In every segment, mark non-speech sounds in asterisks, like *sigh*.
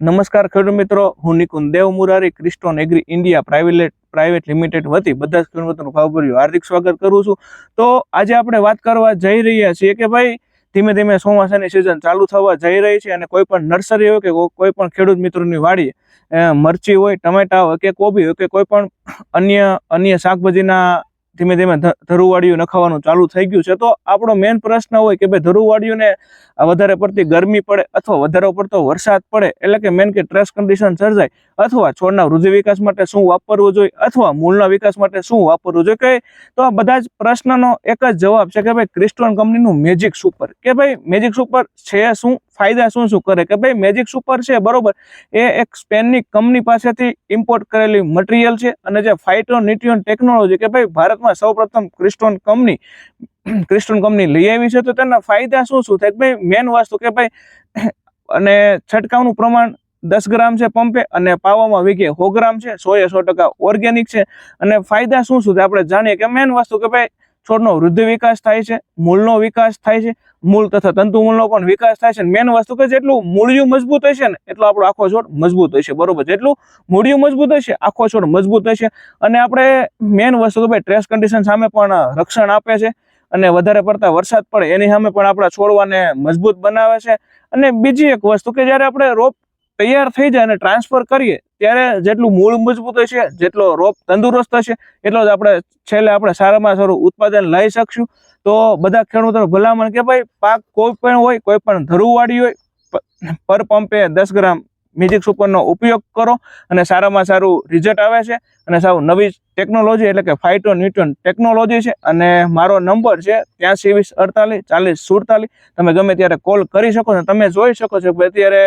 નમસ્કાર ખેડૂત મિત્રો, હું Nikunj Dev Murari Criston agri India private private limited વતી બધા જ ખેડૂત ભાવભર્યું હાર્દિક સ્વાગત કરું છું. તો આજે આપણે વાત કરવા જઈ રહ્યા છીએ કે ભાઈ, ધીમે ધીમે ચોમાસાની સિઝન ચાલુ થવા જઈ રહી છે અને કોઈ પણ નર્સરી હોય કે કોઈ પણ ખેડૂત મિત્રોની વાડી મરચી હોય, ટમેટા હોય કે કોબી હોય કે કોઈ પણ અન્ય અન્ય શાકભાજીના ધીમે ધીમે ધ- ધરુવાડીયું નખાવાનું ચાલુ થઈ ગયું છે. તો આપણો મેઇન પ્રશ્ન હોય કે ભાઈ ધરુવાડીયુંને વધારે પડતી ગરમી પડે અથવા વધારે પડતો વરસાદ પડે એટલે કે મેન કે ટ્રેસ કન્ડિશન સર્જાય અથવા છોડના વૃદ્ધિ વિકાસ માટે શું વાપરવું જોઈએ અથવા મૂળના વિકાસ માટે શું વાપરવું જોઈએ કે તો આ બધા જ પ્રશ્નનો એક જ જવાબ છે કે ભાઈ ક્રિસ્ટોન કંપનીનું મેજિક સુપર કે ભાઈ મેજિક સુપર છે શું? ફાયદા શું શું કરે? કે ભાઈ મેજિક સુપર છે, બરોબર. એ એક સ્પેનની કંપની પાસેથી ઇમ્પોર્ટ કરેલી મટીરિયલ છે અને જે ફાઇટો ન્યુટ્રિયન ટેકનોલોજી કે ભાઈ ભારતમાં સૌપ્રથમ ક્રિસ્ટોન કંપની *clears throat* ક્રિસ્ટોન કંપની લઈ આવી છે, તો તેના ફાયદા શું શું થાય? ભાઈ મેન વસ્તુ કે ભાઈ, *clears throat* અને છંટકાવનું પ્રમાણ દસ ગ્રામ છે પંપે અને પાવામાં વીઘે સો ગ્રામ છે, સો એ સો ટકા ઓર્ગેનિક છે. અને ફાયદા શું શું થાય? આપણે જાણીએ કે મેન વસ્તુ કે ભાઈ છોડનો વૃદ્ધિ વિકાસ થાય છે, મૂળનો વિકાસ થાય છે, મૂળ તથા તંતુ મૂળનો પણ વિકાસ થાય છે. મેન વસ્તુ કે જેટલું મૂળિયું મજબૂત હશે ને, એટલો આપણો આખો છોડ મજબૂત હશે. બરોબર જેટલું મૂળિયું મજબૂત હશે, આખો છોડ મજબૂત હશે. અને આપણે મેન વસ્તુ કે ભાઈ ટ્રેસ કન્ડિશન સામે પણ રક્ષણ આપે છે અને વધારે પડતા વરસાદ પડે, એની સામે પણ આપણા છોડવાને મજબૂત બનાવે છે. અને બીજી એક વસ્તુ કે જ્યારે આપણે રોપ તૈયાર થઈ જાય અને ટ્રાન્સફર કરીએ, ત્યારે જેટલું મૂળ મજબૂત હશે, જેટલો રોપ તંદુરસ્ત હશે, એટલો જ આપણે છેલ્લે આપણે સારામાં સારું ઉત્પાદન લઈ શકશું. તો બધા ખેડૂતોને ભલામણ કે ભાઈ, પાક કોઈ પણ હોય, કોઈ પણ ધરુવાળી હોય પર પંપે દસ ગ્રામ મેજિક સુપરનો ઉપયોગ કરો અને સારામાં સારું રિઝલ્ટ આવે છે. અને સાવ નવી ટેકનોલોજી એટલે કે ફાઇટો ન્યુટ્રન ટેકનોલોજી છે. અને મારો નંબર છે ત્યાંસી વીસ અડતાલીસ ચાલીસ સુડતાલીસ. તમે ગમે ત્યારે કોલ કરી શકો છો, તમે જોઈ શકો છો અત્યારે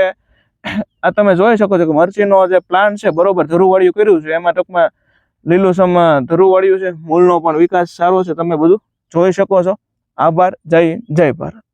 આ તમે જોઈ શકો છો કે મરચીનો જે પ્લાન્ટ છે, બરોબર, ધરુવાળિયું કર્યું છે. એમાં ટૂંકમાં લીલુંછમ ધરુવાળિયું છે. મૂળનો પણ વિકાસ સારો છે. તમે બધું જોઈ શકો છો. આભાર. જય જય ભારત.